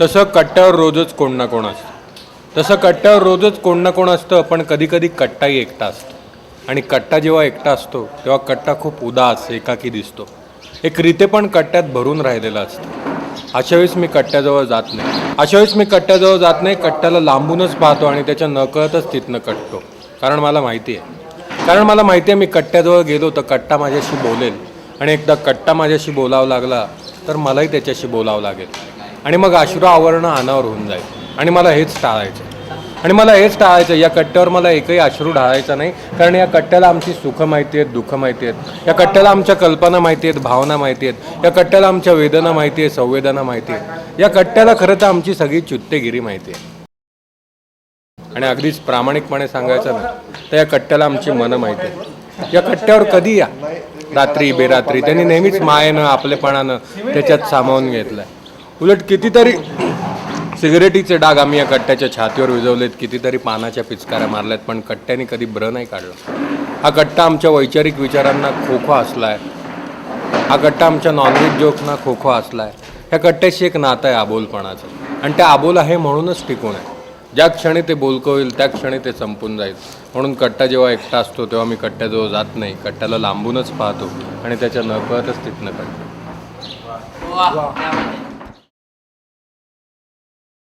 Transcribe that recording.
तसं कट्ट्यावर रोजच कोण ना कोण असतं. तसं कट्ट्यावर रोजच कोण ना कोण असतं पण कधीकधी कट्टाही एकटा असतो. आणि कट्टा जेव्हा एकटा असतो तेव्हा कट्टा खूप उदास एकाकी दिसतो. एक रीते पण कट्ट्यात भरून राहिलेला असतं. अशा वेळेस मी कट्ट्याजवळ जात नाही. अशा वेळेस मी कट्ट्याजवळ जात नाही कट्ट्याला लांबूनच पाहतो आणि त्याच्या नकळतच तिथनं कटतो. कारण मला माहिती आहे. कारण मला माहिती आहे मी कट्ट्याजवळ गेलो तर कट्टा माझ्याशी बोलेल. आणि एकदा कट्टा माझ्याशी बोलावं लागला तर मलाही त्याच्याशी बोलावं लागेल. आणि मग अश्रू आवरणं अनावर होऊन जाईल. आणि मला हेच टाळायचं. आणि मला हेच टाळायचं या कट्ट्यावर मला एकही अश्रू ढाळायचा नाही. कारण या कट्ट्याला आमची सुख माहिती आहेत दुःख माहिती आहेत. या कट्ट्याला आमच्या कल्पना माहिती आहेत भावना माहिती आहेत. या कट्ट्याला आमच्या वेदना माहिती आहे संवेदना माहिती आहे या कट्ट्याला खरं तर आमची सगळी चुत्तेगिरी माहिती आहे. आणि अगदीच प्रामाणिकपणे सांगायचं ना तर या कट्ट्याला आमची मनं माहिती आहे या कट्ट्यावर कधी या? रात्री बेरात्री. त्यांनी नेहमीच मायेनं आपलेपणानं त्याच्यात सामावून घेतलंय. उलट कितीतरी सिगरेटीचे डाग आम्ही या कट्ट्याच्या छातीवर विजवलेत कितीतरी पानाच्या पिचकाऱ्या मारल्यात पण कट्ट्याने कधी ब्र नाही काढलं. हा कट्टा आमच्या वैचारिक विचारांना खोखो आहे हा कट्टा आमच्या नॉनव्हेज जोकना खोखो आहे ह्या कट्ट्याशी एक नातं आहे आबोलपणाचं. आणि ते आबोल आहे म्हणूनच टिकून आहे. ज्या क्षणी ते बोलकं होईल त्या क्षणी ते संपून जाईल. म्हणून कट्टा जेव्हा एकटा असतो तेव्हा मी कट्ट्याजवळ जात नाही. कट्ट्याला लांबूनच पाहतो आणि त्याच्या नकळतच तिथनं कळतं